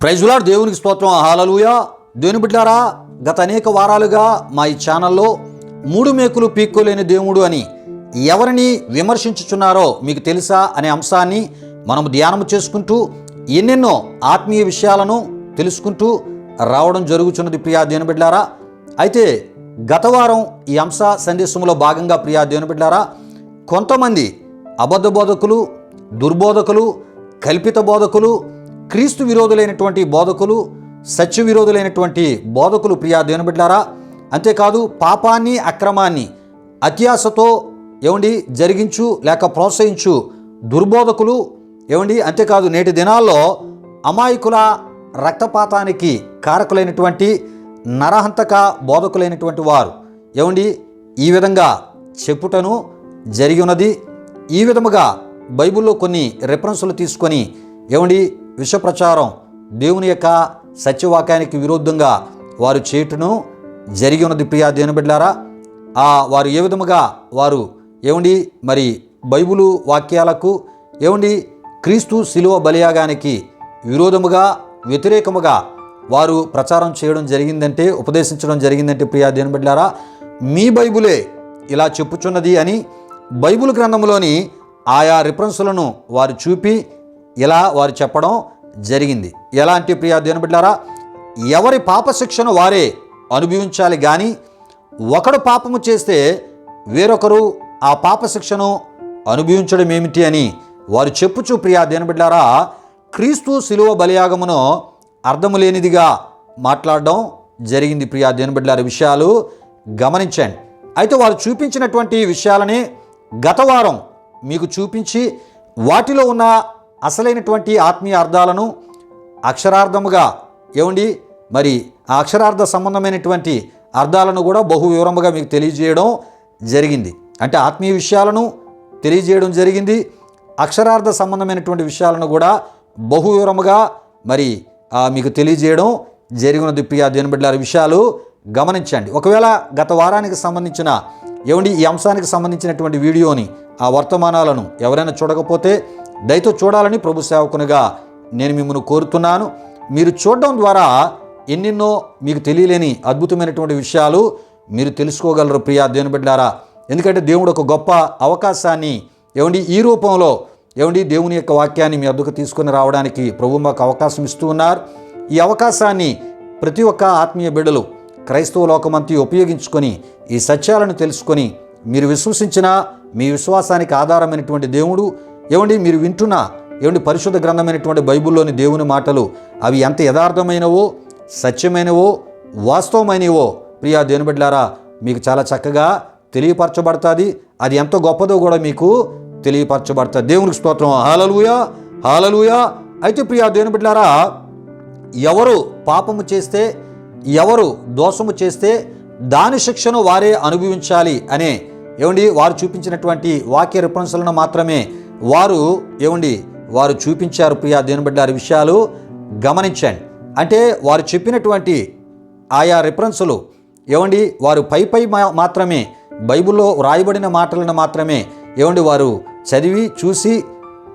ప్రైజులాడు దేవునికి స్తోత్రం. హాలలుయా దేవుని బిడ్డారా గత అనేక వారాలుగా మా ఈ ఛానల్లో మూడు మేకులు పీక్కోలేని దేవుడు అని ఎవరిని విమర్శించుచున్నారో మీకు తెలుసా అనే అంశాన్ని మనం ధ్యానం చేసుకుంటూ ఎన్నెన్నో ఆత్మీయ విషయాలను తెలుసుకుంటూ రావడం జరుగుతున్నది ప్రియా దేవుని బిడ్డారా. అయితే గత వారం ఈ అంశ సందేశంలో భాగంగా ప్రియా దేవుని బిడ్డారా కొంతమంది అబద్ధ బోధకులు దుర్బోధకులు కల్పిత బోధకులు క్రీస్తు విరోధులైనటువంటి బోధకులు సత్య విరోధులైనటువంటి బోధకులు ప్రియా దేవుని బిడ్డారా అంతేకాదు పాపాన్ని అక్రమాన్ని అత్యాశతో ఏమండి జరిగించు లేక ప్రోత్సహించు దుర్బోధకులు ఏమండి అంతేకాదు నేటి దినాల్లో అమాయకుల రక్తపాతానికి కారకులైనటువంటి నరహంతక బోధకులైనటువంటి వారు ఏమండి ఈ విధంగా చెప్పుటను జరిగి ఉన్నది. ఈ విధముగా బైబిల్లో కొన్ని రెఫరెన్సులు తీసుకొని ఏమండి విష ప్రచారం దేవుని యొక్క సత్యవాక్యానికి విరుద్ధంగా వారు చేయుటను జరిగి ఉన్నది. ప్రియా దేవుని బిడ్డారా ఆ వారు ఏ విధముగా వారు ఏమండి మరి బైబిలు వాక్యాలకు ఏమండి క్రీస్తు శిలువ బలియాగానికి విరోధముగా వ్యతిరేకముగా వారు ప్రచారం చేయడం జరిగిందంటే ఉపదేశించడం జరిగిందంటే ప్రియా దేవుని బిడ్డారా మీ బైబులే ఇలా చెప్పుచున్నది అని బైబిల్ గ్రంథంలోని ఆయా రిఫరెన్సులను వారు చూపి ఇలా వారు చెప్పడం జరిగింది. ఎలాంటి ప్రియా దేవుని బిడ్డారా ఎవరి పాపశిక్షను వారే అనుభవించాలి కానీ ఒకడు పాపము చేస్తే వేరొకరు ఆ పాపశిక్షను అనుభవించడం ఏమిటి అని వారు చెప్పుచు ప్రియా దేని బిడ్డారా క్రీస్తు శిలువ బలియాగమును అర్థము లేనిదిగా మాట్లాడడం జరిగింది ప్రియా దేని బిడ్డారి. విషయాలు గమనించండి. అయితే వారు చూపించినటువంటి విషయాలని గత వారం మీకు చూపించి వాటిలో ఉన్న అసలైనటువంటి ఆత్మీయ అర్థాలను అక్షరార్థముగా ఏమండి మరి ఆ అక్షరార్థ సంబంధమైనటువంటి అర్థాలను కూడా బహు వివరముగా మీకు తెలియజేయడం జరిగింది. అంటే ఆత్మీయ విషయాలను తెలియజేయడం జరిగింది. అక్షరార్థ సంబంధమైనటువంటి విషయాలను కూడా బహు వివరముగా మరి మీకు తెలియజేయడం జరిగినది. ప్రియా దేని విషయాలు గమనించండి. ఒకవేళ గత వారానికి సంబంధించిన ఏమండి ఈ అంశానికి సంబంధించినటువంటి వీడియోని ఆ వర్తమానాలను ఎవరైనా చూడకపోతే దయతో చూడాలని ప్రభు సేవకునిగా నేను మిమ్మల్ని కోరుతున్నాను. మీరు చూడడం ద్వారా ఎన్నెన్నో మీకు తెలియలేని అద్భుతమైనటువంటి విషయాలు మీరు తెలుసుకోగలరు ప్రియా దేవుని బిడ్డారా. ఎందుకంటే దేవుడు ఒక గొప్ప అవకాశాన్ని ఏమండి ఈ రూపంలో ఏమండి దేవుని యొక్క వాక్యాన్ని మీ అద్దుకు తీసుకొని రావడానికి ప్రభు మాకు అవకాశం ఇస్తూ ఉన్నారు. ఈ అవకాశాన్ని ప్రతి ఒక్క ఆత్మీయ బిడ్డలు క్రైస్తవ లోకమంతి ఉపయోగించుకొని ఈ సత్యాలను తెలుసుకొని మీరు విశ్వసించిన మీ విశ్వాసానికి ఆధారమైనటువంటి దేవుడు ఏమండి మీరు వింటున్న ఏమండి పరిశుద్ధ గ్రంథమైనటువంటి బైబిల్లోని దేవుని మాటలు అవి ఎంత యథార్థమైనవో సత్యమైనవో వాస్తవమైనవో ప్రియా దేవుని బిడ్డలారా మీకు చాలా చక్కగా తెలియపరచబడుతుంది. అది ఎంత గొప్పదో కూడా మీకు తెలియపరచబడుతుంది. దేవునికి స్తోత్రం. Hallelujah hallelujah. అయితే ప్రియా దేవుని బిడ్డలారా ఎవరు పాపము చేస్తే ఎవరు దోషము చేస్తే దాని శిక్షను వారే అనుభవించాలి అనే ఏమండి వారు చూపించినటువంటి వాక్య రిఫరెన్స్లను మాత్రమే వారు ఏమండి? వారు చూపించారు ప్రియా దేనిబడ్డారి విషయాలు గమనించండి. అంటే వారు చెప్పినటువంటి ఆయా రిఫరెన్సులు ఏమండి? వారు పై పై మా- మాత్రమే బైబిల్లో వ్రాయబడిన మాటలను మాత్రమే ఏమండి? వారు చదివి చూసి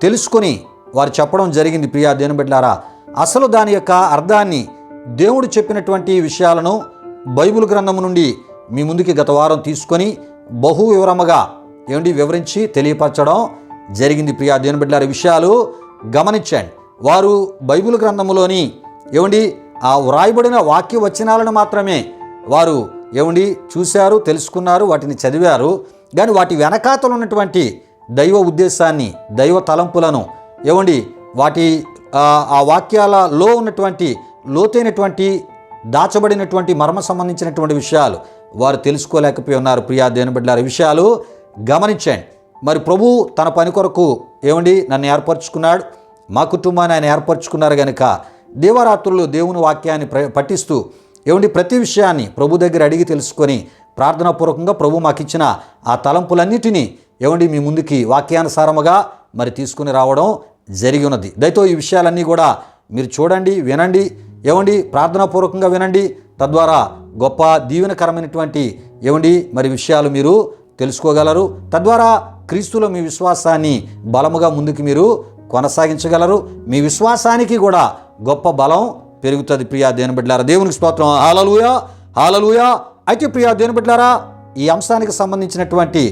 తెలుసుకొని వారు చెప్పడం జరిగింది ప్రియా దేనిబడ్డారా? అసలు దాని యొక్క అర్థాన్ని దేవుడు చెప్పినటువంటి విషయాలను బైబిల్ గ్రంథం నుండి మీ ముందుకి గత వారం తీసుకొని బహు వివరముగా ఏమండి? వివరించి తెలియపరచడం జరిగింది. ప్రియా దేవుని బిడ్డలారి విషయాలు గమనించండి. వారు బైబిల్ గ్రంథంలోని ఏమండి ఆ వ్రాయబడిన వాక్య వచనాలను మాత్రమే వారు ఏమండి చూశారు తెలుసుకున్నారు వాటిని చదివారు. కానీ వాటి వెనకాతలు ఉన్నటువంటి దైవ ఉద్దేశాన్ని దైవ తలంపులను ఏమండి వాటి ఆ, ఆ వాక్యాలలో ఉన్నటువంటి లోతైనటువంటి దాచబడినటువంటి మర్మ సంబంధించినటువంటి విషయాలు వారు తెలుసుకోలేకపోయి ఉన్నారు. ప్రియా దేని బిడ్డలారి విషయాలు గమనించండి. మరి ప్రభు తన పని కొరకు ఏమండి? నన్ను ఏర్పరచుకున్నాడు. మా కుటుంబాన్ని ఆయన ఏర్పరచుకున్నారు కనుక దేవరాత్రులు దేవుని వాక్యాన్ని ప్ర పఠిస్తూ ఏమండి? ప్రతి విషయాన్ని ప్రభు దగ్గర అడిగి తెలుసుకొని ప్రార్థనాపూర్వకంగా ప్రభు మాకు ఇచ్చిన ఆ తలంపులన్నిటినీ ఏమండి? మీ ముందుకి వాక్యానుసారముగా మరి తీసుకుని రావడం జరిగి ఉన్నది. దయతో ఈ విషయాలన్నీ కూడా మీరు చూడండి వినండి. ఏమండి? ప్రార్థనాపూర్వకంగా వినండి. తద్వారా గొప్ప దీవెనకరమైనటువంటి ఏమండి? మరి విషయాలు మీరు తెలుసుకోగలరు. తద్వారా క్రీస్తులో మీ విశ్వాసాన్ని బలముగా ముందుకు మీరు కొనసాగించగలరు. మీ విశ్వాసానికి కూడా గొప్ప బలం పెరుగుతుంది ప్రియా దేని బిడ్డారా దేవునికి స్తోత్రం. హాలలుయా హాలలుయా అయితే ప్రియా దేని బిడ్డారా ఈ అంశానికి సంబంధించినటువంటి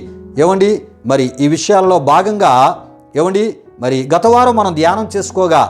ఏమండి మరి ఈ విషయాల్లో భాగంగా ఏమండి మరి గత వారం మనం ధ్యానం చేసుకోగా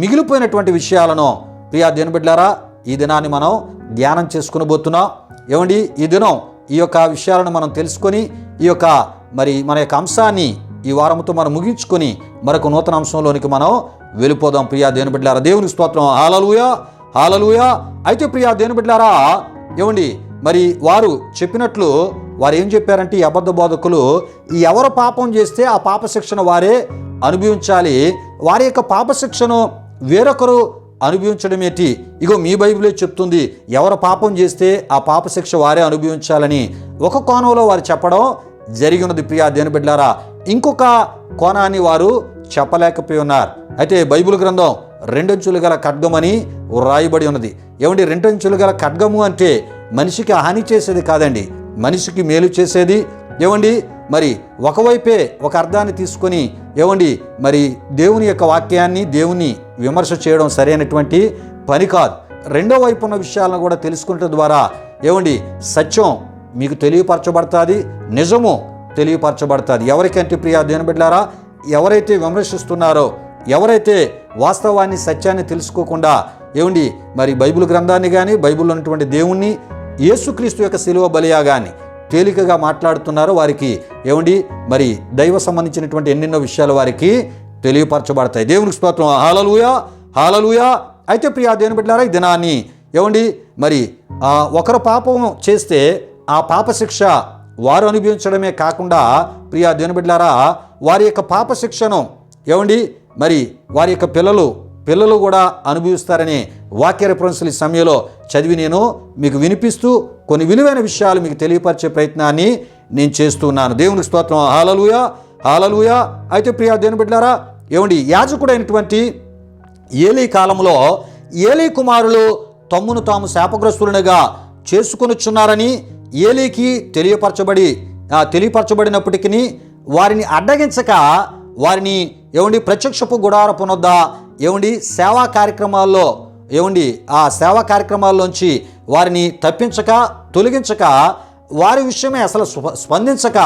మిగిలిపోయినటువంటి విషయాలను ప్రియా దేని బిడ్డారా ఈ దినాన్ని మనం ధ్యానం చేసుకుని పోతున్నాం ఏమండి ఈ దినం ఈ యొక్క విషయాలను మనం తెలుసుకొని ఈ యొక్క మరి మన యొక్క అంశాన్ని ఈ వారంతో మనం ముగించుకొని మరొక నూతన అంశంలోనికి మనం వెళ్ళిపోదాం. ప్రియా దేని బిడ్డారా దేవుని స్తోత్రం. Hallelujah hallelujah. అయితే ప్రియా దేని బిడ్డారా ఏమండి మరి వారు చెప్పినట్లు వారు ఏం చెప్పారంటే ఈ అబద్ధ బోధకులు ఈ ఎవరు పాపం చేస్తే ఆ పాప శిక్షణ వారే అనుభవించాలి. వారి యొక్క పాప శిక్షను వేరొకరు అనుభవించడం ఏంటి? ఇగో మీ బైబిలే చెప్తుంది ఎవరు పాపం చేస్తే ఆ పాప శిక్ష వారే అనుభవించాలని. ఒక కోణంలో వారు చెప్పడం జరిగి ఉన్నది ప్రియా దేని బిడ్డారా ఇంకొక కోణాన్ని వారు చెప్పలేకపోయి ఉన్నారు అయితే బైబిల్ గ్రంథం రెండంచులు గల ఖడ్గమని వ్రాయబడి ఉన్నది. ఏమండి రెండంచులు గల ఖడ్గము అంటే మనిషికి హాని చేసేది కాదండి. మనిషికి మేలు చేసేది ఏమండి? మరి ఒకవైపే ఒక అర్థాన్ని తీసుకొని ఏమండి? మరి దేవుని యొక్క వాక్యాన్ని దేవుని విమర్శ చేయడం సరైనటువంటి పని కాదు. రెండో వైపు ఉన్న విషయాలను కూడా తెలుసుకుంటే ద్వారా ఏమండి? సత్యం మీకు తెలియపరచబడుతుంది? నిజము తెలియపరచబడుతుంది. ఎవరికంటే ప్రియా దేని బిడ్డారా ఎవరైతే విమర్శిస్తున్నారో ఎవరైతే వాస్తవాన్ని సత్యాన్ని తెలుసుకోకుండా ఏమండి మరి బైబిల్ గ్రంథాన్ని కానీ బైబిల్లో ఉన్నటువంటి దేవుణ్ణి యేసుక్రీస్తు యొక్క శిలువ బలియా కానీ తేలికగా మాట్లాడుతున్నారో వారికి ఏమండి మరి దైవ సంబంధించినటువంటి ఎన్నెన్నో విషయాలు వారికి తెలియపరచబడతాయి. దేవునికి స్తోత్రం. Hallelujah hallelujah. అయితే ప్రియా దేని బిడ్డారా ఈ దినాన్ని ఏమండి మరి ఒకరు పాపం చేస్తే ఆ పాపశిక్ష వారు అనుభవించడమే కాకుండా ప్రియా దేనిబిడ్లారా వారి యొక్క పాపశిక్షను ఏమండి? మరి వారి యొక్క పిల్లలు పిల్లలు కూడా అనుభవిస్తారని వాక్య రెఫరెన్స్లు ఈ సమయంలో చదివి నేను మీకు వినిపిస్తూ కొన్ని విలువైన విషయాలు మీకు తెలియపరిచే ప్రయత్నాన్ని నేను చేస్తున్నాను దేవునికి స్తోత్రం. Hallelujah hallelujah. అయితే ప్రియా దేని బిడ్డారా ఏమండి? యాజకుడైనటువంటి ఏలీ కాలంలో ఏలీ కుమారులు తమ్మును తాము శాపగ్రస్తులునిగా చేసుకొనుచున్నారని ఏలీకి తెలియపరచబడి ఆ, తెలియపరచబడినప్పటికీ వారిని అడ్డగించక వారిని ఏమండి ప్రత్యక్షపు గుడారపునొద్ద ఏమండి సేవా కార్యక్రమాల్లో ఏమండి ఆ సేవా కార్యక్రమాల్లోంచి వారిని తప్పించక తొలగించక వారి విషయమే అసలు స్పందించక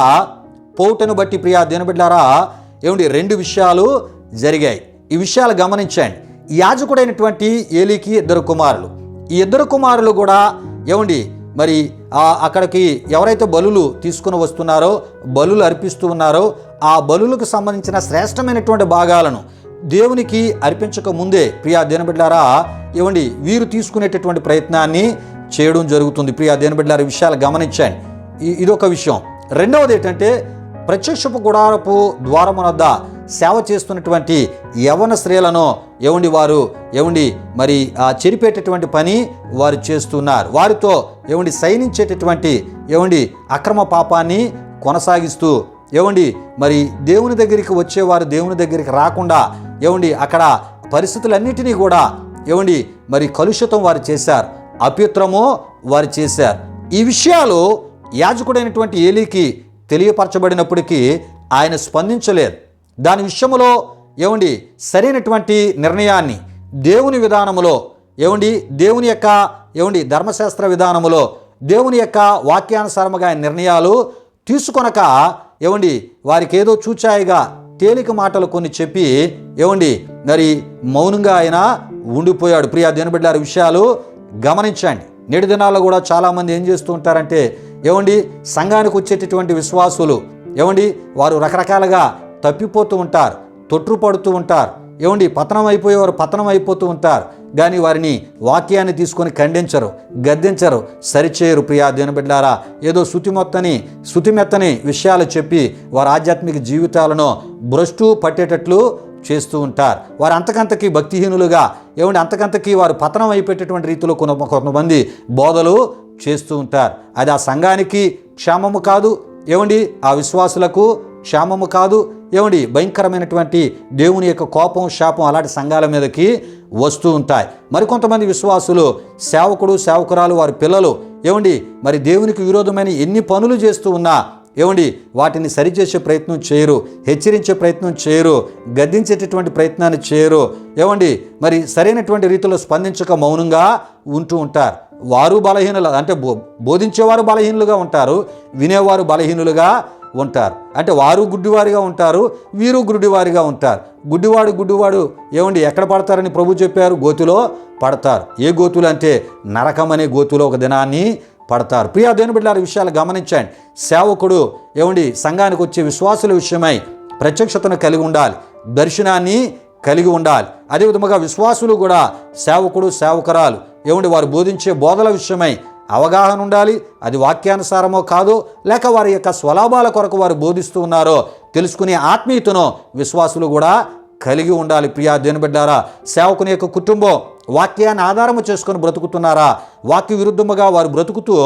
పోవుటను బట్టి ప్రియా దేనబిడ్డారా ఏమండి రెండు విషయాలు జరిగాయి. ఈ విషయాలు గమనించండి. యాజకుడైనటువంటి ఏలీకి ఇద్దరు కుమారులు. ఈ ఇద్దరు కుమారులు కూడా ఏమండి మరి ఆ అక్కడికి ఎవరైతే బలులు తీసుకుని వస్తున్నారో బలులు అర్పిస్తూ ఉన్నారో ఆ బలులకు సంబంధించిన శ్రేష్టమైనటువంటి భాగాలను దేవునికి అర్పించక ముందే ప్రియా దేనబిడ్డారా ఏమండి వీరు తీసుకునేటటువంటి ప్రయత్నాన్ని చేయడం జరుగుతుంది. ప్రియా దేనబిడ్డారా విషయాలు గమనించండి. ఇదొక విషయం. రెండవది ఏంటంటే ప్రత్యక్షపు గుడారపు ద్వారమునొద్ద సేవ చేస్తున్నటువంటి యవన స్త్రీలను ఏమండి వారు? ఏమండి మరి ఆ చెరిపేటటువంటి పని వారు చేస్తున్నారు. వారితో ఏమండి సైనించేటటువంటి ఏమండి అక్రమ పాపాన్ని కొనసాగిస్తూ ఏమండి మరి దేవుని దగ్గరికి వచ్చేవారు దేవుని దగ్గరికి రాకుండా ఏమండి అక్కడ పరిస్థితులన్నిటినీ కూడా ఏమండి మరి కలుషితం వారు చేశారు అప్యుత్రము వారు చేశారు. ఈ విషయాలు యాజకుడైనటువంటి ఏలీకి తెలియపరచబడినప్పటికీ ఆయన స్పందించలేదు. దాని విషయంలో ఏమండి సరైనటువంటి నిర్ణయాన్ని దేవుని విధానములో ఏమండి దేవుని యొక్క ఏమండి ధర్మశాస్త్ర విధానములో దేవుని యొక్క వాక్యానుసారముగా నిర్ణయాలు తీసుకొనక ఏమండి వారికి ఏదో చూచాయిగా తేలిక మాటలు కొన్ని చెప్పి ఏమండి మరి మౌనంగా ఆయన ఉండిపోయాడు. ప్రియా దేనిబిడ్డారి విషయాలు గమనించండి. నేటి దినాల్లో కూడా చాలామంది ఏం చేస్తూ ఉంటారంటే ఏమండి సంఘానికి వచ్చేటటువంటి విశ్వాసులు ఏమండి వారు రకరకాలుగా తప్పిపోతూ ఉంటారు తొట్టుపడుతూ ఉంటారు. ఏమండి పతనం అయిపోయేవారు పతనం అయిపోతూ ఉంటారు. కానీ వారిని వాక్యాన్ని తీసుకొని ఖండించరు గద్దించరు. సరిచేయరు ప్రియా దీనబిడ్డారా ఏదో శుతిమొత్తని శుతిమెత్తని విషయాలు చెప్పి వారి ఆధ్యాత్మిక జీవితాలను భ్రష్టు పట్టేటట్లు చేస్తూ ఉంటారు. వారు అంతకంతకి భక్తిహీనులుగా ఏమండి అంతకంతకి వారు పతనం అయిపోయేటటువంటి రీతిలో కొన్ని కొంతమంది బోధలు చేస్తూ ఉంటారు. అది ఆ సంఘానికి క్షేమము కాదు. ఏమండి ఆ విశ్వాసులకు క్షేమము కాదు. ఏమండి? భయంకరమైనటువంటి దేవుని యొక్క కోపం శాపం అలాంటి సంఘాల మీదకి వస్తూ ఉంటాయి. మరికొంతమంది విశ్వాసులు సేవకుడు సేవకురాలు వారి పిల్లలు ఏమండి? మరి దేవునికి విరోధమైన ఎన్ని పనులు చేస్తూ ఉన్నా ఏమండి? వాటిని సరిచేసే ప్రయత్నం చేయరు హెచ్చరించే ప్రయత్నం చేయరు గద్దించేటటువంటి ప్రయత్నాన్ని చేయరు. ఏమండి? మరి సరైనటువంటి రీతిలో స్పందించక మౌనంగా ఉంటూ ఉంటారు. వారు బలహీనులు అంటే బో బోధించేవారు బలహీనులుగా ఉంటారు వినేవారు బలహీనులుగా ఉంటారు. అంటే వారు గుడ్డివారిగా ఉంటారు వీరు గుడ్డివారిగా ఉంటారు. గుడ్డివాడు గుడ్డివాడు ఏమండి ఎక్కడ పడతారని ప్రభు చెప్పారు? గోతులో పడతారు. ఏ గోతులు అంటే నరకం అనే గోతులో ఒక దినాన్ని పడతారు. ప్రియా దేని బిడ్డల విషయాలు గమనించండి. సేవకుడు ఏమండి సంఘానికి వచ్చే విశ్వాసుల విషయమై ప్రత్యక్షతను కలిగి ఉండాలి. దర్శనాన్ని కలిగి ఉండాలి. అదేవిధముగా విశ్వాసులు కూడా సేవకుడు సేవకురాలు. ఏమండి? వారు బోధించే బోధల విషయమై అవగాహన ఉండాలి. అది వాక్యానుసారమో కాదో లేక వారి యొక్క స్వలాభాల కొరకు వారు బోధిస్తూ ఉన్నారో తెలుసుకునే ఆత్మీయతను విశ్వాసులు కూడా కలిగి ఉండాలి. ప్రియా దేని బిడ్డారా సేవకుని యొక్క కుటుంబం వాక్యాన్ని ఆధారము చేసుకొని బ్రతుకుతున్నారా? వాక్య విరుద్ధముగా వారు బ్రతుకుతూ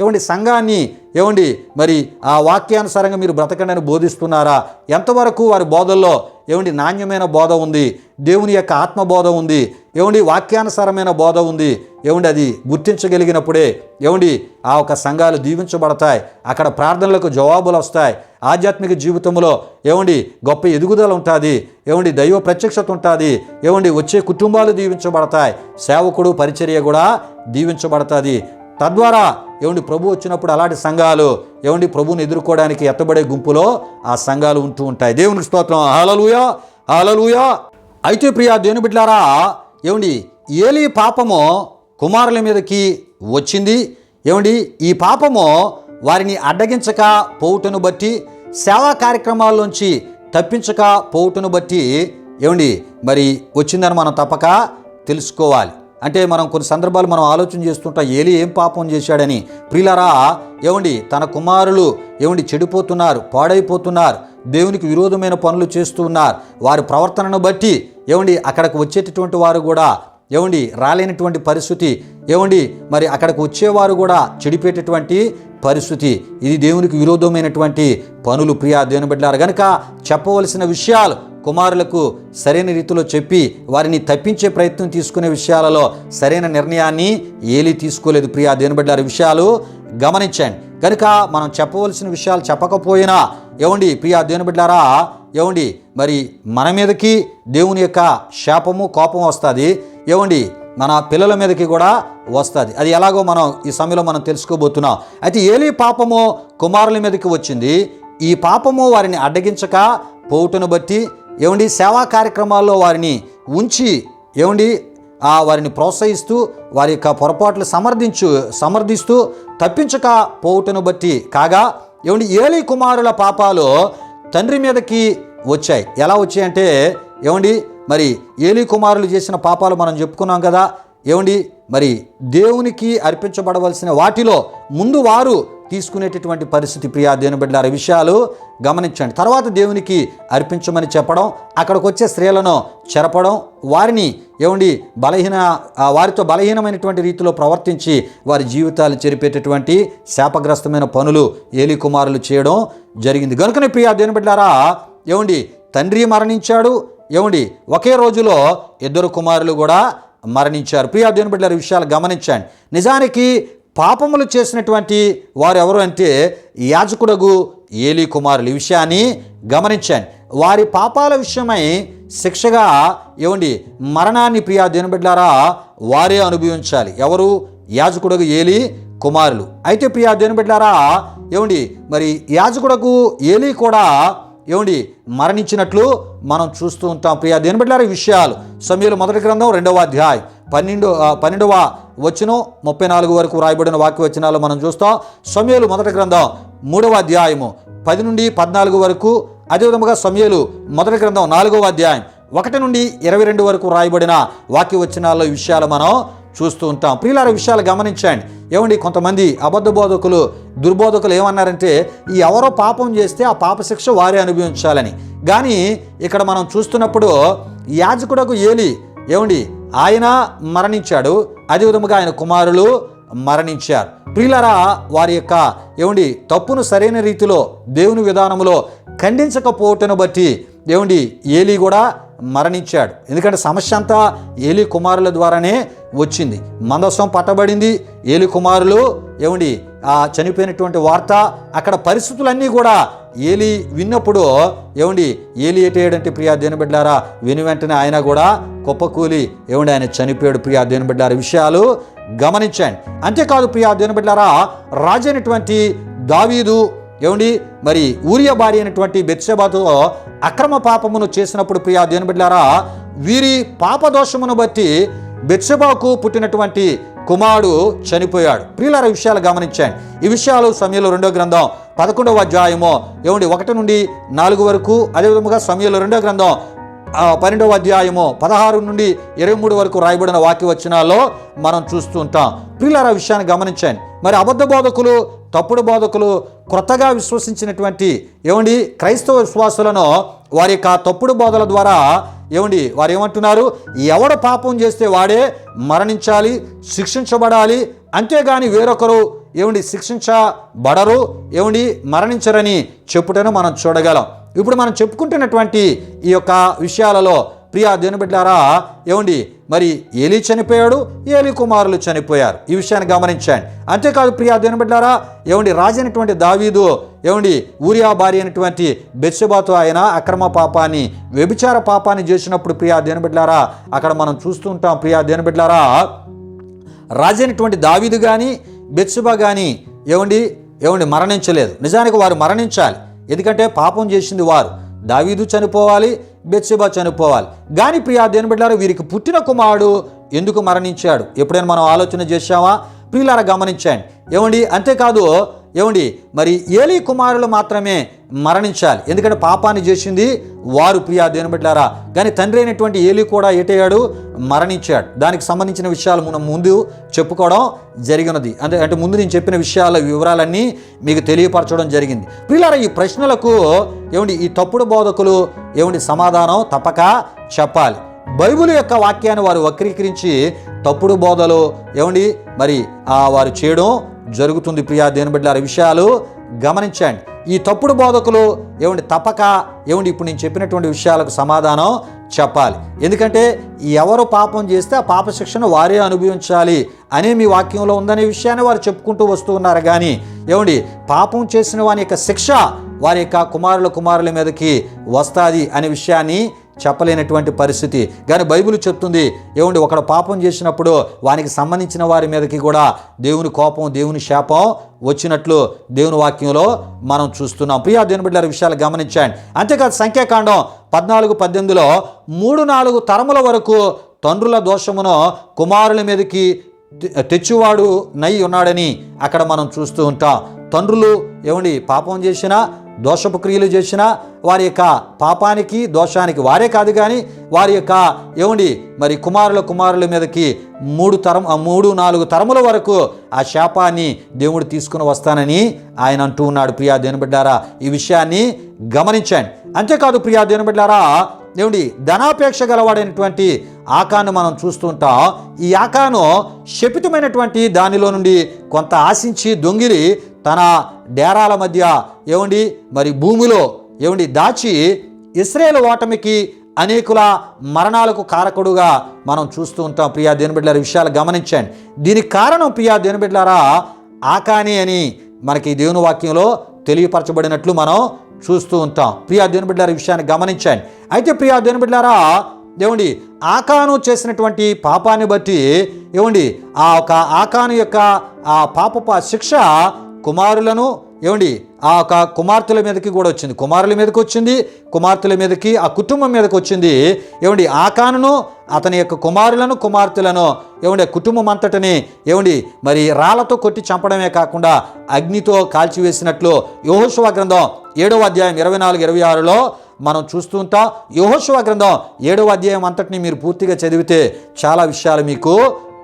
ఏమండి సంఘాన్ని ఏమండి మరి ఆ వాక్యానుసారంగా మీరు బ్రతకండి అని బోధిస్తున్నారా? ఎంతవరకు వారి బోధల్లో ఏమండి నాణ్యమైన బోధ ఉంది? దేవుని యొక్క ఆత్మబోధ ఉంది? ఏమండి వాక్యానుసారమైన బోధ ఉంది? ఏమండి అది గుర్తించగలిగినప్పుడే ఏమండి ఆ ఒక సంఘాలు దీవించబడతాయి. అక్కడ ప్రార్థనలకు జవాబులు వస్తాయి. ఆధ్యాత్మిక జీవితంలో ఏమండి గొప్ప ఎదుగుదల ఉంటుంది ఏమండి దైవ ప్రత్యక్షత ఉంటుంది ఏమండి వచ్చే కుటుంబాలు దీవించబడతాయి సేవకుడు పరిచర్య కూడా దీవించబడుతుంది. తద్వారా ఏమండి ప్రభు వచ్చినప్పుడు అలాంటి సంఘాలు ఏమండి ప్రభుని ఎదుర్కోవడానికి ఎత్తబడే గుంపులో ఆ సంఘాలు ఉంటూ ఉంటాయి. దేవునికి స్తోత్రం. హాలలుయా హాలలుయా అయితే ప్రియా దేవుని బిడ్డారా ఏమండి ఏలి పాపము కుమారుల మీదకి వచ్చింది. ఏమండి ఈ పాపము వారిని అడ్డగించక పోవుటను బట్టి సేవా కార్యక్రమాల్లోంచి తప్పించక పోవుటను బట్టి ఏమండి మరి వచ్చిందని మనం తప్పక తెలుసుకోవాలి. అంటే మనం కొన్ని సందర్భాలు మనం ఆలోచన చేస్తుంటాం ఏలి ఏం పాపం చేశాడని. ప్రిలరా ఏమండి తన కుమారులు ఏమండి చెడిపోతున్నారు పాడైపోతున్నారు దేవునికి విరోధమైన పనులు చేస్తూ ఉన్నారు వారి ప్రవర్తనను బట్టి ఏమండి అక్కడికి వచ్చేటటువంటి వారు కూడా ఏమండి రాలేనటువంటి పరిస్థితి. ఏమండి మరి అక్కడికి వచ్చేవారు కూడా చెడిపేటటువంటి పరిస్థితి. ఇది దేవునికి విరోధమైనటువంటి పనులు ప్రియా దేవుని బిడ్డారు కనుక చెప్పవలసిన విషయాలు కుమారులకు సరైన రీతిలో చెప్పి వారిని తప్పించే ప్రయత్నం తీసుకునే విషయాలలో సరైన నిర్ణయాన్ని ఏలి తీసుకోలేదు ప్రియా దేవుని బిడ్డారు విషయాలు గమనించండి. కనుక మనం చెప్పవలసిన విషయాలు చెప్పకపోయినా ఏమండి ప్రియా దేవుని బిడ్డారా ఏమండి మరి మన మీదకి దేవుని యొక్క శాపము కోపం వస్తుంది. ఏమండి మన పిల్లల మీదకి కూడా వస్తుంది. అది ఎలాగో మనం ఈ సమయంలో మనం తెలుసుకోబోతున్నాం. అయితే ఏలి పాపము కుమారుల మీదకి వచ్చింది. ఈ పాపము వారిని అడ్డగించక పోవుటను బట్టి ఏమండి సేవా కార్యక్రమాల్లో వారిని ఉంచి ఏమండి ఆ వారిని ప్రోత్సహిస్తూ వారి యొక్క పొరపాట్లు సమర్థించు సమర్థిస్తూ తప్పించక పోవుటను బట్టి కాగా ఏమండి ఏలి కుమారుల పాపాలు తండ్రి మీదకి వచ్చాయి. ఎలా వచ్చాయంటే ఏమండి మరి ఏలి కుమారులు చేసిన పాపాలు మనం చెప్పుకున్నాం కదా. ఏమండి? మరి దేవునికి అర్పించబడవలసిన వాటిలో ముందు వారు తీసుకునేటటువంటి పరిస్థితి ప్రియా దేవుని బిడ్డలార విషయాలు గమనించండి. తర్వాత దేవునికి అర్పించమని చెప్పడం అక్కడికి వచ్చే స్త్రీలను చెరపడం వారిని ఏమండి? బలహీన వారితో బలహీనమైనటువంటి రీతిలో ప్రవర్తించి వారి జీవితాలు చెరిపేటటువంటి శాపగ్రస్తమైన పనులు ఏలి కుమారులు చేయడం జరిగింది. కనుకనే ప్రియా దేవుని బిడ్డారా ఏమండి? తండ్రి మరణించాడు ఏమండి ఒకే రోజులో ఇద్దరు కుమారులు కూడా మరణించారు. ప్రియా దేవుని బిడ్డల విషయాలు గమనించండి. నిజానికి పాపములు చేసినటువంటి వారు ఎవరు అంటే యాజకుడగు ఏలి కుమారులు. ఈ విషయాన్ని గమనించండి. వారి పాపాల విషయమై శిక్షగా ఏమండి మరణాన్ని ప్రియా దేవుని బిడ్డారా వారే అనుభవించాలి. ఎవరు? యాజకుడగు ఏలి కుమారులు. అయితే ప్రియా దేవుని బిడ్డారా ఏమండి మరి యాజకుడకు ఏలి కూడా ఏమండి? మరణించినట్లు మనం చూస్తూ ఉంటాం. ప్రియా దేని బట్టి విషయాలు. సమయంలో మొదటి గ్రంథం రెండవ అధ్యాయం. పన్నెండు పన్నెండవ వచనం ముప్పై నాలుగు వరకు రాయబడిన వాక్య వచనాలు మనం చూస్తాం. సమయలు మొదటి గ్రంథం మూడవ అధ్యాయము పది నుండి పద్నాలుగు వరకు అదేవిధముగా సమయలు మొదటి గ్రంథం నాలుగవ అధ్యాయం ఒకటి నుండి ఇరవై రెండు వరకు రాయబడిన వాక్య వచనాల్లో విషయాలు మనం చూస్తూ ఉంటాం. ప్రియులార విషయాలు గమనించండి. ఏమండి కొంతమంది అబద్ధ బోధకులు దుర్బోధకులు ఏమన్నారంటే ఈ ఎవరో పాపం చేస్తే ఆ పాపశిక్ష వారే అనుభవించాలని. కానీ ఇక్కడ మనం చూస్తున్నప్పుడు యాజకుడకు ఏలి ఏమండి ఆయన మరణించాడు. అదేవిధముగా ఆయన కుమారులు మరణించారు. ప్రియులరా వారి యొక్క ఏమండి తప్పును సరైన రీతిలో దేవుని విధానంలో ఖండించకపోవటను బట్టి ఏమండి ఏలి కూడా మరణించాడు. ఎందుకంటే సమస్య అంతా ఏలి కుమారుల ద్వారానే వచ్చింది. మందసం పట్టబడింది. ఏలి కుమారులు ఏమండి ఆ చనిపోయినటువంటి వార్త అక్కడ పరిస్థితులన్నీ కూడా ఏలి విన్నప్పుడు ఏమండి ఏలి ఎటేయడంటే ప్రియా దేనిబిడ్డారా విని వెంటనే ఆయన కూడా కుప్పకూలి ఏమండి ఆయన చనిపోయాడు ప్రియా దేనిబిడ్డారా విషయాలు గమనించండి. అంతేకాదు ప్రియా దేనిబిడ్డారా రాజైనటువంటి దావీదు ఏమండి మరి ఊరియ భార్య అయినటువంటి బెత్సబాతో అక్రమ పాపమును చేసినప్పుడు ప్రియా దేనిబిడ్డారా వీరి పాపదోషమును బట్టి బెత్సెబాకు పుట్టినటువంటి కుమారుడు చనిపోయాడు. ప్రియులార విషయాలు గమనించండి. ఈ విషయాలు సమయంలో రెండో గ్రంథం పదకొండవ అధ్యాయము ఏమండి ఒకటి నుండి నాలుగు వరకు అదేవిధముగా సమయంలో రెండో గ్రంథం పన్నెండవ అధ్యాయము పదహారు నుండి ఇరవై మూడు వరకు రాయబడిన వాక్య వచనాల్లో మనం చూస్తూ ఉంటాం. ప్రియులార విషయాన్ని గమనించండి. మరి అబద్ధ బోధకులు తప్పుడు బోధకులు క్రొత్తగా విశ్వసించినటువంటి ఏమండి క్రైస్తవ విశ్వాసులను వారి యొక్క తప్పుడు బోధల ద్వారా ఏమండి వారు ఏమంటున్నారు? ఎవడు పాపం చేస్తే వాడే మరణించాలి శిక్షించబడాలి అంతేగాని వేరొకరు ఏమండి శిక్షించబడరు ఏమండి మరణించరని చెప్పుటను మనం చూడగలం. ఇప్పుడు మనం చెప్పుకుంటున్నటువంటి ఈ యొక్క విషయాలలో ప్రియా దేని బిడ్డారా ఏమండి? మరి ఏలి చనిపోయాడు ఏలి కుమారులు చనిపోయారు. ఈ విషయాన్ని గమనించండి. అంతేకాదు ప్రియా దేని బిడ్డారా ఏమండి రాజైనటువంటి దావీదు ఏమండి ఊరియా భార్య అయినటువంటి బెత్సెబాతో ఆయన అక్రమ పాపాన్ని వ్యభిచార పాపాన్ని చేసినప్పుడు ప్రియా దేని బిడ్డారా అక్కడ మనం చూస్తుంటాం ప్రియా దేని బిడ్డారా రాజైనటువంటి దావీదు కానీ బెత్సుబా కానీ ఏమండి ఏమండి మరణించలేదు. నిజానికి వారు మరణించాలి. ఎందుకంటే పాపం చేసింది వారు. దావీదు చనిపోవాలి బెత్సెబా చనిపోవాలి. కానీ ప్రియా దేని బిడ్డారు వీరికి పుట్టిన కుమారుడు ఎందుకు మరణించాడు? ఎప్పుడైనా మనం ఆలోచన చేశామా? ప్రియులారా గమనించండి. ఏమండి? అంతేకాదు ఏమండి? మరి ఏలీ కుమారులు మాత్రమే మరణించాలి. ఎందుకంటే పాపాన్ని చేసింది వారు ప్రియా దేని బిడ్డారా కానీ తండ్రి అయినటువంటి ఏలి కూడా ఏటయ్యాడు? మరణించాడు. దానికి సంబంధించిన విషయాలు మనం ముందు చెప్పుకోవడం జరిగినది. అంటే అంటే ముందు నేను చెప్పిన విషయాల వివరాలన్నీ మీకు తెలియపరచడం జరిగింది. ప్రియులారా ఈ ప్రశ్నలకు ఏమండి ఈ తప్పుడు బోధకులు ఏమండి సమాధానం తప్పక చెప్పాలి. బైబిల్ యొక్క వాక్యాన్ని వారు వక్రీకరించి తప్పుడు బోధలు ఏమండి మరి వారు చేయడం జరుగుతుంది ప్రియా దేని బిడ్డలారా విషయాలు గమనించండి. ఈ తప్పుడు బోధకులు ఏమండి తప్పక ఏమండి ఇప్పుడు నేను చెప్పినటువంటి విషయాలకు సమాధానం చెప్పాలి. ఎందుకంటే ఎవరు పాపం చేస్తే ఆ పాప శిక్షను వారే అనుభవించాలి అనే మీ వాక్యంలో ఉందనే విషయాన్ని వారు చెప్పుకుంటూ వస్తూ ఉన్నారు. కానీ ఏమండి పాపం చేసిన వాని యొక్క శిక్ష వారి యొక్క కుమారుల కుమారుల మీదకి వస్తుంది అనే విషయాన్ని చెప్పలేనటువంటి పరిస్థితి. కానీ బైబిల్ చెప్తుంది ఏమండి ఒకడు పాపం చేసినప్పుడు వానికి సంబంధించిన వారి మీదకి కూడా దేవుని కోపం దేవుని శాపం వచ్చినట్లు దేవుని వాక్యంలో మనం చూస్తున్నాం. ప్రియా దేవుని బిడ్డల విషయాలు గమనించండి. అంతేకాదు సంఖ్యాకాండం పద్నాలుగు పద్దెనిమిదిలో మూడు నాలుగు తరముల వరకు తండ్రుల దోషమును కుమారుల మీదకి తె- తెచ్చువాడు నై ఉన్నాడని అక్కడ మనం చూస్తూ ఉంటాం. తండ్రులు ఏమండి పాపం చేసినా దోషపు క్రియలు చేసినా వారి యొక్క పాపానికి దోషానికి వారే కాదు కానీ వారి యొక్క ఏమండి మరి కుమారుల కుమారుల మీదకి మూడు తరం మూడు నాలుగు తరముల వరకు ఆ శాపాన్ని దేవుడు తీసుకుని వస్తానని ఆయన అంటూ ఉన్నాడు. ప్రియా దేనిబిడ్డారా ఈ విషయాన్ని గమనించండి. అంతేకాదు ప్రియా దేనిబిడ్డారా ఏమండి ధనాపేక్ష గలవాడైనటువంటి ఆకాను మనం చూస్తుంటాం ఈ ఆకాను శపితమైనటువంటి దానిలో నుండి కొంత ఆశించి దొంగిలి తన డేరాల మధ్య ఏమండి మరి భూమిలో ఏమండి దాచి ఇస్రాయేల్ ఓటమికి అనేకుల మరణాలకు కారకుడుగా మనం చూస్తూ ఉంటాం. ప్రియా దేనిబిడ్లారా విషయాలు గమనించండి. దీనికి కారణం ప్రియా దేనిబిడ్లారా ఆకాని అని మనకి దేవుని వాక్యంలో తెలియపరచబడినట్లు మనం చూస్తూ ఉంటాం. ప్రియా దేవుని విషయాన్ని గమనించండి. అయితే ప్రియా దేవుని ఏమండి ఆకాను చేసినటువంటి పాపాన్ని బట్టి ఏమండి ఆ ఒక ఆకాను యొక్క ఆ పాప శిక్ష కుమారులను ఏమండి? ఆ యొక్క కుమార్తెల మీదకి కూడా వచ్చింది. కుమారుల మీదకి వచ్చింది కుమార్తెల మీదకి ఆ కుటుంబం మీదకి వచ్చింది. ఏమండి? ఆకానును అతని యొక్క కుమారులను కుమార్తెలను ఏమండి? కుటుంబం అంతటిని ఏమండి? మరి రాళ్ళతో కొట్టి చంపడమే కాకుండా అగ్నితో కాల్చివేసినట్లు యోహోశువ గ్రంథం ఏడవ అధ్యాయం ఇరవై నాలుగు ఇరవై ఆరులో మనం చూస్తూ ఉంటాం. యోహోశువ గ్రంథం ఏడవ అధ్యాయం అంతటిని మీరు పూర్తిగా చదివితే చాలా విషయాలు మీకు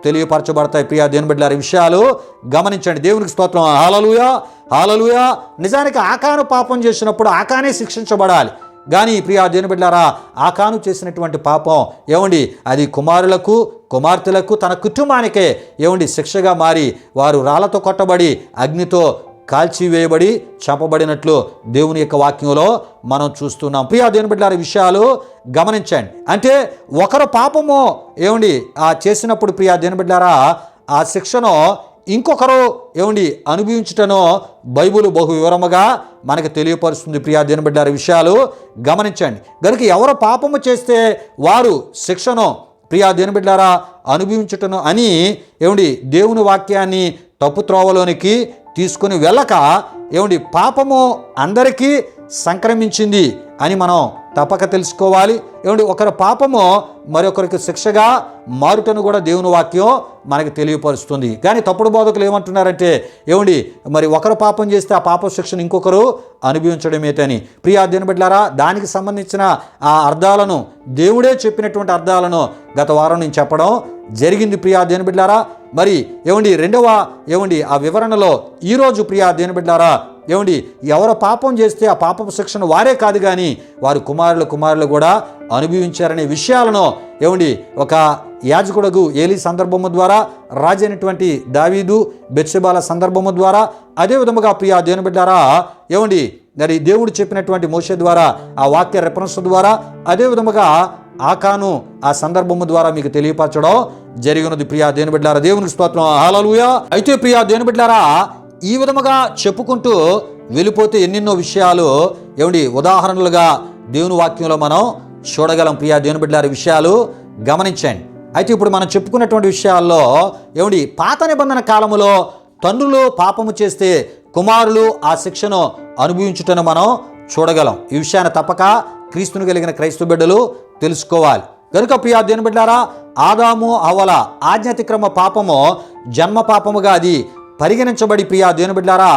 తెలియపరచబడతాయి. ప్రియా దేవుని బిడ్డలారి విషయాలు గమనించండి. దేవునికి స్తోత్రం. హాలలుయా హాలలుయా నిజానికి ఆకాను పాపం చేసినప్పుడు ఆకానే శిక్షించబడాలి. కానీ ప్రియా దేవుని బిడ్డారా ఆకాను చేసినటువంటి పాపం ఏమండి? అది కుమారులకు కుమార్తెలకు తన కుటుంబానికే ఏమండి? శిక్షగా మారి వారు రాళ్ళతో కొట్టబడి అగ్నితో కాల్చివేయబడి చంపబడినట్లు దేవుని యొక్క వాక్యంలో మనం చూస్తున్నాం. ప్రియా దేవుని బిడ్డలారి విషయాలు గమనించండి. అంటే ఒకరు పాపము ఏమండి? ఆ చేసినప్పుడు ప్రియా దేవుని బిడ్డారా ఆ శిక్షను ఇంకొకరు ఏమండి? అనుభవించుటనో బైబుల్ బహు వివరముగా మనకు తెలియపరుస్తుంది ప్రియా దేని బిడ్డారి విషయాలు గమనించండి. కనుక ఎవరు పాపము చేస్తే వారు శిక్షను ప్రియా దేని బిడ్డారా అనుభవించుటను అని ఏమండి? దేవుని వాక్యాన్ని తప్పు త్రోవలోనికి తీసుకుని వెళ్ళక ఏమిటి పాపము అందరికీ సంక్రమించింది అని మనం తప్పక తెలుసుకోవాలి. ఏమండి ఒకరి పాపము మరొకరికి శిక్షగా మారుటను కూడా దేవుని వాక్యం మనకి తెలియపరుస్తుంది. కానీ తప్పుడు బోధకులు ఏమంటున్నారంటే ఏమండి మరి ఒకరు పాపం చేస్తే ఆ పాప శిక్షను ఇంకొకరు అనుభవించడమేటని ప్రియా దేని బిడ్డారా దానికి సంబంధించిన ఆ అర్థాలను దేవుడే చెప్పినటువంటి అర్థాలను గత వారం నేను చెప్పడం జరిగింది ప్రియా దేని బిడ్డారా మరి ఏమండి రెండవ ఏమండి ఆ వివరణలో ఈరోజు ప్రియా దేని బిడ్డారా ఏమండి ఎవరు పాపం చేస్తే ఆ పాపపు శిక్షను వారే కాదు కానీ వారు కుమారుల కుమారులు కూడా అనుభవించారనే విషయాలను ఏమండి ఒక యాజకుడగు ఏలి సందర్భము ద్వారా రాజైనటువంటి దావీదు బెత్సెబాల సందర్భము ద్వారా అదే విధముగా ప్రియా దేవుని బిడ్డారా ఏమండి మరి దేవుడు చెప్పినటువంటి మోసే ద్వారా ఆ వాక్య రెఫరెన్స్ ద్వారా అదే విధముగా ఆకాను ఆ సందర్భము ద్వారా మీకు తెలియపరచడం జరిగినది ప్రియా దేని బిడ్డారా దేవునికి స్తోత్రం. హాలలుయా అయితే ప్రియా దేని బిడ్డారా ఈ విధముగా చెప్పుకుంటూ వెళ్ళిపోతే ఎన్నెన్నో విషయాలు ఏమిటి ఉదాహరణలుగా దేవుని వాక్యంలో మనం చూడగలం ప్రియా దేవుని బిడ్డల విషయాలు గమనించండి. అయితే ఇప్పుడు మనం చెప్పుకున్నటువంటి విషయాల్లో ఏమిటి పాత నిబంధన కాలములో తండ్రులు పాపము చేస్తే కుమారులు ఆ శిక్షను అనుభవించుటను మనం చూడగలం. ఈ విషయాన్ని తప్పక క్రీస్తుని కలిగిన క్రైస్తవ బిడ్డలు తెలుసుకోవాలి. కనుక ప్రియా దేని బిడ్డారా ఆదాము అవల ఆజ్ఞాతిక్రమ పాపము జన్మ పాపముగా అది పరిగణించబడి ప్రియా దేవుని బిడ్డారా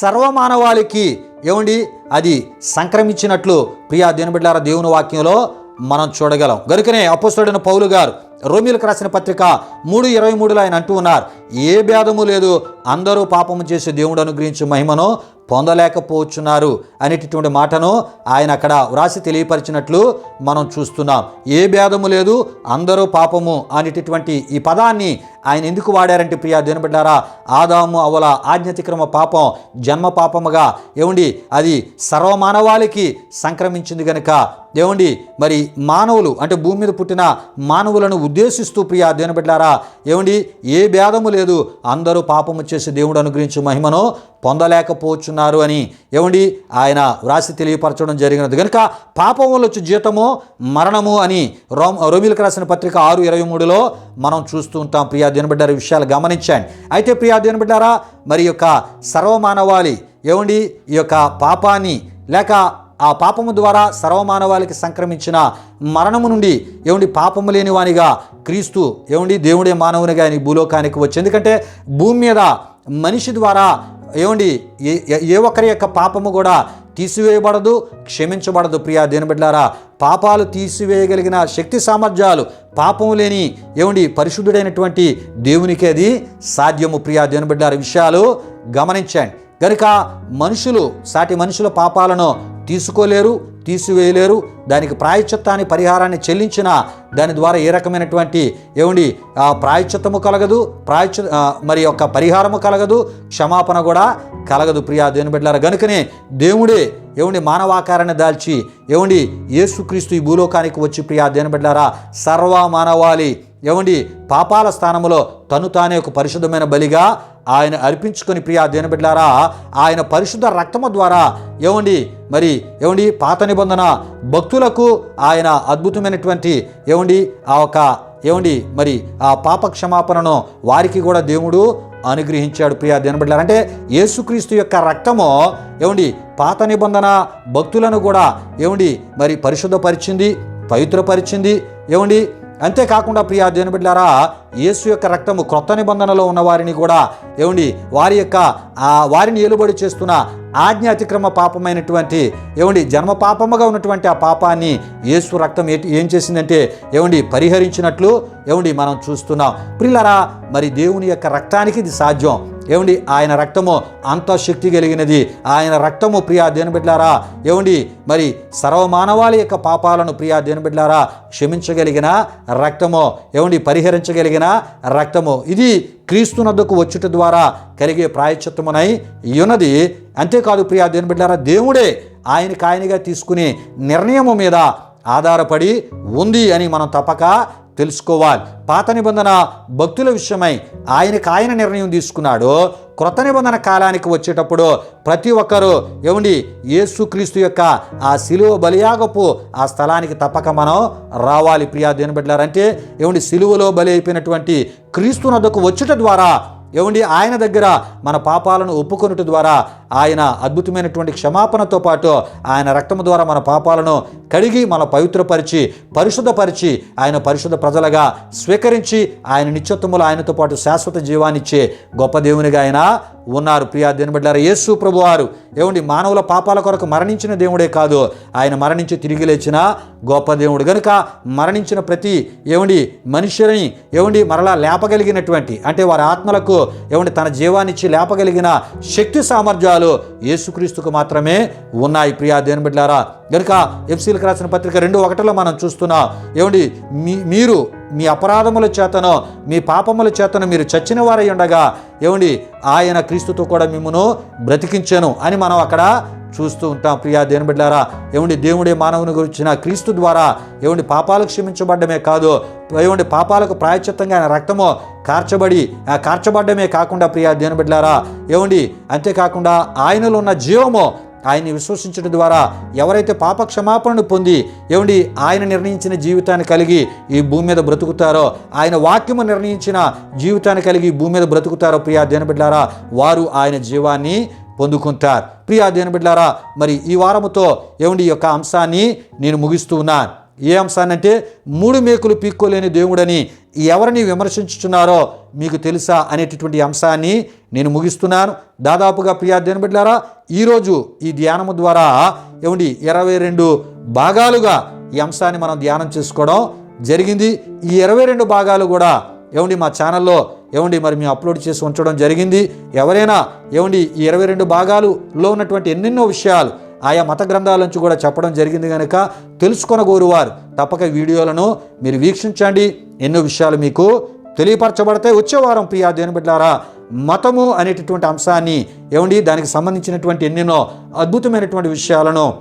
సర్వమానవాళికి ఏమండి? అది సంక్రమించినట్లు ప్రియా దేవుని బిడ్డారా దేవుని వాక్యంలో మనం చూడగలం. గనుకనే అపోస్తుడైన పౌలు గారు రోమిలకు రాసిన పత్రిక మూడు ఇరవై మూడులో ఆయన అంటూ ఉన్నారు ఏ భేదము లేదు అందరూ పాపము చేసి దేవుడు అనుగ్రహించే మహిమను పొందలేకపోవచ్చున్నారు అనేటటువంటి మాటను ఆయన అక్కడ వ్రాసి తెలియపరిచినట్లు మనం చూస్తున్నాం. ఏ భేదము లేదు అందరూ పాపము అనేటటువంటి ఈ పదాన్ని ఆయన ఎందుకు వాడారంటే ప్రియా దేనబడ్డారా ఆదాము అవల ఆజ్ఞతిక్రమ పాపం జన్మ పాపముగా ఏమండి అది సర్వమానవాళికి సంక్రమించింది గనుక ఏమండి మరి మానవులు అంటే భూమి మీద పుట్టిన మానవులను ఉద్దేశిస్తూ ప్రియా దేనబడ్డారా ఏమండి ఏ భేదము లేదు అందరూ పాపము చేసి దేవుడు అనుగ్రహించు మహిమను పొందలేకపోతున్నారు అని. ఏమండి? ఆయన వ్రాసి తెలియపరచడం జరిగినది. కనుక పాపం వల్ల వచ్చే జీతము మరణము అని రోమ్ రోమిలకు రాసిన పత్రిక ఆరు ఇరవై మూడులో మనం చూస్తూ ఉంటాం. ప్రియా దినబిడ్డారు విషయాలు గమనించండి. అయితే ప్రియా దినబిడ్డారా మరి యొక్క సర్వమానవాళి ఏమండి? ఈ యొక్క పాపాన్ని లేక ఆ పాపము ద్వారా సర్వమానవాళికి సంక్రమించిన మరణము నుండి ఏమండి? పాపము లేని వానిగా క్రీస్తు ఏమండి? దేవుడే మానవునిగా ఆయన భూలోకానికి వచ్చి ఎందుకంటే భూమి మీద మనిషి ద్వారా ఏమండి? ఏ ఏ ఒక్కరి యొక్క పాపము కూడా తీసివేయబడదు క్షమించబడదు ప్రియా దేని బిడ్డారా పాపాలు తీసివేయగలిగిన శక్తి సామర్థ్యాలు పాపము లేని ఏమండి పరిశుద్ధుడైనటువంటి దేవునికి అది సాధ్యము ప్రియా దేని బిడ్డారా విషయాలు గమనించండి. గనుక మనుషులు సాటి మనుషుల పాపాలను తీసుకోలేరు తీసివేయలేరు. దానికి ప్రాయశ్చిత్తాన్ని పరిహారాన్ని చెల్లించిన దాని ద్వారా ఏ రకమైనటువంటి ఏమండి ప్రాయశ్చిత్తము కలగదు ప్రాయశ్చి మరి యొక్క పరిహారము కలగదు క్షమాపణ కూడా కలగదు ప్రియా దేని బిడ్డలారా. గనుకనే దేవుడే ఏమండి మానవాకారాన్ని దాల్చి ఏమండి యేసుక్రీస్తు ఈ భూలోకానికి వచ్చి ప్రియా దేని బిడ్డారా సర్వ మానవాళి ఏమండి పాపాల స్థానంలో తను తానే ఒక పరిశుద్ధమైన బలిగా ఆయన అర్పించుకొని ప్రియా దేని బిడ్డారా ఆయన పరిశుద్ధ రక్తము ద్వారా ఏమండి మరి ఏమండి పాత నిబంధన భక్తులకు ఆయన అద్భుతమైనటువంటి ఏమండి ఆ ఒక ఏమండి మరి ఆ పాప క్షమాపణను వారికి కూడా దేవుడు అనుగ్రహించాడు ప్రియా దేనబడ్డారు అంటే యేసుక్రీస్తు యొక్క రక్తము ఏమండి పాత నిబంధన భక్తులను కూడా ఏమండి మరి పరిశుద్ధపరిచింది పవిత్రపరిచింది ఏమండి అంతేకాకుండా ప్రియా దేవుని బిడ్డారా యేసు యొక్క రక్తము క్రొత్త నిబంధనలో ఉన్న వారిని కూడా ఏమండి వారి యొక్క వారిని ఏలుబడి చేస్తున్న ఆజ్ఞ అతిక్రమ పాపమైనటువంటి ఏమండి జన్మ పాపముగా ఉన్నటువంటి ఆ పాపాన్ని యేసు రక్తం ఏం చేసిందంటే ఏమండి పరిహరించినట్లు ఏమండి మనం చూస్తున్నాం. ప్రిల్లరా మరి దేవుని యొక్క రక్తానికి ఇది సాధ్యం. ఏమండి ఆయన రక్తము అంత శక్తి కలిగినది. ఆయన రక్తము ప్రియా దేనిబిడ్లారా ఏమండి మరి సర్వమానవాళి యొక్క పాపాలను ప్రియా దేనిబిడ్లారా క్షమించగలిగిన రక్తము ఏమండి పరిహరించగలిగిన కలిగిన రక్తము. ఇది క్రీస్తునద్దకు వచ్చుట ద్వారా కలిగే ప్రాయచిత్తమునై ఉన్నది అంతేకాదు ప్రియా దేని బిడ్డారా దేవుడే ఆయనకి ఆయనగా తీసుకునే నిర్ణయము మీద ఆధారపడి ఉంది అని మనం తప్పక తెలుసుకోవాలి. పాత నిబంధన భక్తుల విషయమై ఆయనకు ఆయన నిర్ణయం తీసుకున్నాడు. క్రొత్త నిబంధన కాలానికి వచ్చేటప్పుడు ప్రతి ఒక్కరూ ఏమండి? యేసుక్రీస్తు యొక్క ఆ సిలువ బలియాగపు ఆ స్థలానికి తప్పక మనం రావాలి. ప్రియా దేని బిడ్డారంటే ఏమండి? సిలువలో బలి అయిపోయినటువంటి క్రీస్తునద్దకు వచ్చుట ద్వారా ఏమండి? ఆయన దగ్గర మన పాపాలను ఒప్పుకొనుట ద్వారా ఆయన అద్భుతమైనటువంటి క్షమాపణతో పాటు ఆయన రక్తము ద్వారా మన పాపాలను కడిగి మన పవిత్రపరిచి పరిశుద్ధపరిచి ఆయన పరిశుద్ధ ప్రజలుగా స్వీకరించి ఆయన నిత్యత్వములు ఆయనతో పాటు శాశ్వత జీవాన్నిచ్చే గొప్ప దేవునిగా ఆయన ఉన్నారు. ప్రియా దేని యేసు యేసు ప్రభువారు ఏమండి మానవుల పాపాల కొరకు మరణించిన దేవుడే కాదు. ఆయన మరణించి తిరిగి లేచిన గొప్ప దేవుడు. గనుక మరణించిన ప్రతి ఏమండి మనుషులని ఏమండి మరలా లేపగలిగినటువంటి అంటే వారి ఆత్మలకు ఏమండి తన జీవాన్నిచ్చి లేపగలిగిన శక్తి సామర్థ్యాలు యేసుక్రీస్తుకు మాత్రమే ఉన్నాయి. ప్రియా దేని బిడ్డారా గనుక ఎఫ్సీలకు రాసిన పత్రిక రెండు ఒకటిలో మనం చూస్తున్నాం. ఏమండి? మీ మీరు మీ అపరాధముల చేతనో మీ పాపముల చేతను మీరు చచ్చిన వారై ఉండగా ఏమండి ఆయన క్రీస్తుతో కూడా మిమ్మను బ్రతికించాను అని మనం అక్కడ చూస్తూ ఉంటాం. ప్రియా దేని బిడ్డారా ఏమండి దేవుడే మానవుని గురించిన క్రీస్తు ద్వారా ఏమండి పాపాలు క్షమించబడ్డమే కాదు ఏమండి పాపాలకు ప్రాయచిత్తంగా ఆయన రక్తము కార్చబడి కార్చబడ్డమే కాకుండా ప్రియా దేని బిడ్డారా ఏమండి అంతేకాకుండా ఆయనలో ఉన్న జీవము ఆయన్ని విశ్వసించడం ద్వారా ఎవరైతే పాప క్షమాపణను పొంది ఏమండి ఆయన నిర్ణయించిన జీవితాన్ని కలిగి ఈ భూమి మీద బ్రతుకుతారో ఆయన వాక్యము నిర్ణయించిన జీవితాన్ని కలిగి ఈ భూమి మీద బ్రతుకుతారో ప్రియా దేనబిడ్లారా వారు ఆయన జీవాన్ని పొందుకుంటారు. ప్రియా దేనబిడ్లారా మరి ఈ వారముతో ఏమండి ఈ యొక్క అంశాన్ని నేను ముగిస్తూ ఉన్నాను. ఏ అంశాన్ని అంటే మూడు మేకులు పీక్కోలేని దేవుడని ఎవరిని విమర్శించుచున్నారో మీకు తెలుసా అనేటటువంటి అంశాన్ని నేను ముగిస్తున్నాను. దాదాపుగా ప్రియా బిడ్డారా ఈరోజు ఈ ధ్యానము ద్వారా ఏమండి ఇరవై రెండు భాగాలుగా ఈ అంశాన్ని మనం ధ్యానం చేసుకోవడం జరిగింది. ఈ ఇరవై రెండు భాగాలు కూడా ఏమండి మా ఛానల్లో ఏమండి మరి మేము అప్లోడ్ చేసి ఉంచడం జరిగింది. ఎవరైనా ఏమండి ఈ ఇరవై రెండు భాగాలులో ఉన్నటువంటి ఎన్నెన్నో విషయాలు ఆయా మత గ్రంథాల నుంచి కూడా చెప్పడం జరిగింది కనుక తెలుసుకొనగోరువారు. తప్పక వీడియోలను మీరు వీక్షించండి. ఎన్నో విషయాలు మీకు తెలియపరచబడతాయి వచ్చేవారం ప్రియా దేని బిడ్డారా మతము అనేటటువంటి అంశాన్ని ఏమండి దానికి సంబంధించినటువంటి ఎన్నెన్నో అద్భుతమైనటువంటి విషయాలను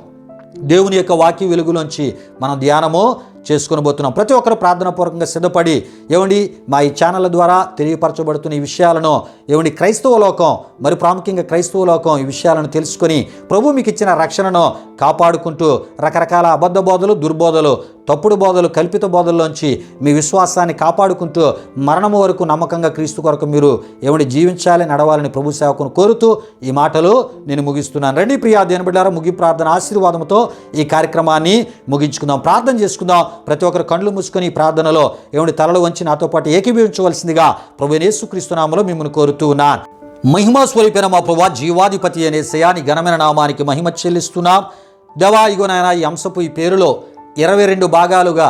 దేవుని యొక్క వాక్య వెలుగులోంచి మనం ధ్యానము చేసుకుని పోతున్నాం ప్రతి ఒక్కరు ప్రార్థనాపూర్వకంగా సిద్ధపడి ఏమండి మా ఈ ఛానళ్ళ ద్వారా తెలియపరచబడుతున్న ఈ విషయాలను ఏమండి క్రైస్తవ లోకం మరి ప్రాముఖ్యంగా క్రైస్తవ లోకం ఈ విషయాలను తెలుసుకొని ప్రభు మీకు ఇచ్చిన రక్షణను కాపాడుకుంటూ రకరకాల అబద్ధ బోధలు దుర్బోధలు తప్పుడు బోధలు కల్పిత బోధల్లోంచి మీ విశ్వాసాన్ని కాపాడుకుంటూ మరణము వరకు నమ్మకంగా క్రీస్తు కొరకు మీరు ఏమని జీవించాలి నడవాలని ప్రభు సేవకును కోరుతూ ఈ మాటలు నేను ముగిస్తున్నాను. రండి ప్రియా దేని బిడ్డారా ముగి ప్రార్థన ఆశీర్వాదంతో ఈ కార్యక్రమాన్ని ముగించుకుందాం. ప్రార్థన చేసుకుందాం. ప్రతి ఒక్కరు కళ్ళు మూసుకొని ప్రార్థనలో ఏమిటి తలలు వంచి నాతో పాటు ఏకీభవించవలసిందిగా ప్రభు యేసుక్రీస్తునామలో మిమ్మల్ని కోరుతూ ఉన్నాను. మహిమా స్వరూపైన మా ప్రభా జీవాధిపతి అనే శయాని ఘనమైన నామానికి మహిమ చెల్లిస్తున్నాం. దేవా ఇగో నాయన ఈ అంశపు ఈ పేరులో ఇరవై రెండు భాగాలుగా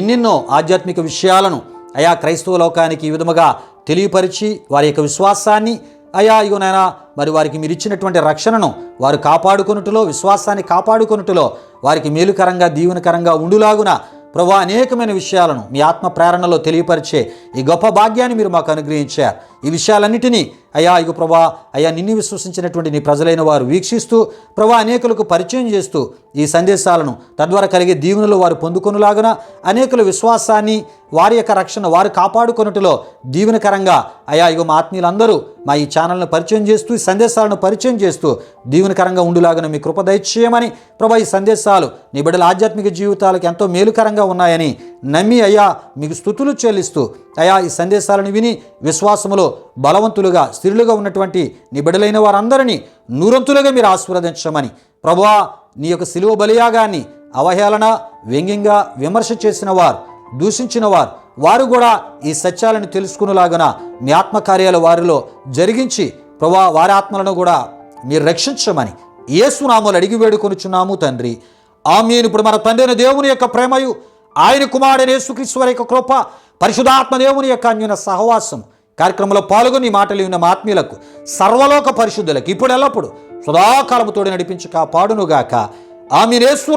ఎన్నెన్నో ఆధ్యాత్మిక విషయాలను అయా క్రైస్తవ లోకానికి ఈ విధముగా తెలియపరిచి వారి యొక్క విశ్వాసాన్ని అయా ఇగో నాయన మరి వారికి మీరు ఇచ్చినటువంటి రక్షణను వారు కాపాడుకొనుటలో విశ్వాసాన్ని కాపాడుకొనుటలో వారికి మేలుకరంగా దీవెనకరంగా ఉండులాగున ప్రభు అనేకమైన విషయాలను మీ ఆత్మ ప్రేరణలో తెలియపరిచే ఈ గొప్ప భాగ్యాన్ని మీరు మాకు అనుగ్రహించారు. ఈ విషయాలన్నిటినీ అయ్యా ఇక ప్రభా అయ్యా నిన్ను విశ్వసించినటువంటి నీ ప్రజలైన వారు వీక్షిస్తూ ప్రభా అనేకులకు పరిచయం చేస్తూ ఈ సందేశాలను తద్వారా కలిగే దీవెనలు వారు పొందుకొనులాగున అనేకుల విశ్వాసాన్ని వారి యొక్క రక్షణ వారు కాపాడుకొనుటలో దీవెనకరంగా అయా ఇగో మా ఆత్మీయులందరూ మా ఈ ఛానల్ను పరిచయం చేస్తూ ఈ సందేశాలను పరిచయం చేస్తూ దీవెనకరంగా ఉండులాగున మీ కృప దయచేయమని ప్రభా ఈ సందేశాలు నీ బిడ్డల ఆధ్యాత్మిక జీవితాలకు ఎంతో మేలుకరంగా ఉన్నాయని నమ్మి అయ్యా మీకు స్థుతులు చెల్లిస్తూ అయా ఈ సందేశాలను విని విశ్వాసములో బలవంతులుగా స్థిరులుగా ఉన్నటువంటి నీ బిడ్డలైన వారందరినీ నూరంతులుగా మీరు ఆశీర్వదించమని. ప్రభువా నీ యొక్క సిలువ బలియాగాన్ని అవహేళన వ్యంగ్యంగా విమర్శ చేసిన వారు దూషించిన వారు వారు కూడా ఈ సత్యాలను తెలుసుకునేలాగున మీ ఆత్మకార్యాలు వారిలో జరిగించి ప్రభా వారి ఆత్మలను కూడా మీరు రక్షించమని ఏసునామలు అడిగి వేడుకొనుచున్నాము తండ్రి. ఆమెను. ఇప్పుడు మన తండ్రిన దేవుని యొక్క ప్రేమయు ఆయన కుమారుడైన యేసుక్రీస్తు యొక్క కృప పరిశుధాత్మ దేవుని యొక్క అన్యున సహవాసం కార్యక్రమంలో పాల్గొని మాటలు విన్న మా ఆత్మీయులకు సర్వలోక పరిశుద్ధులకు ఇప్పుడు ఎల్లప్పుడు నడిపించు తోడి నడిపించి కాపాడునుగాక. ఆమె యేసు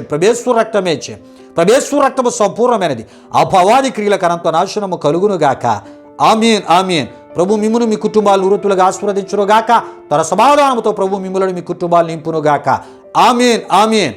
ప్రభేశ్వర రక్తమేచ్చే ప్రభేశ్వర రక్తము సంపూర్ణమైనది. అపవాది క్రియల కనంతో నాశనము కలుగునుగాక. ఆమీన్ ఆమీన్. ప్రభు మిమ్మును మీ కుటుంబాలు ఉరుతులుగా ఆస్వాదించునుగాక తన సమాధానముతో ప్రభు మిమ్ములను మీ కుటుంబాలు నింపునుగాక. ఆమీన్ ఆమీన్.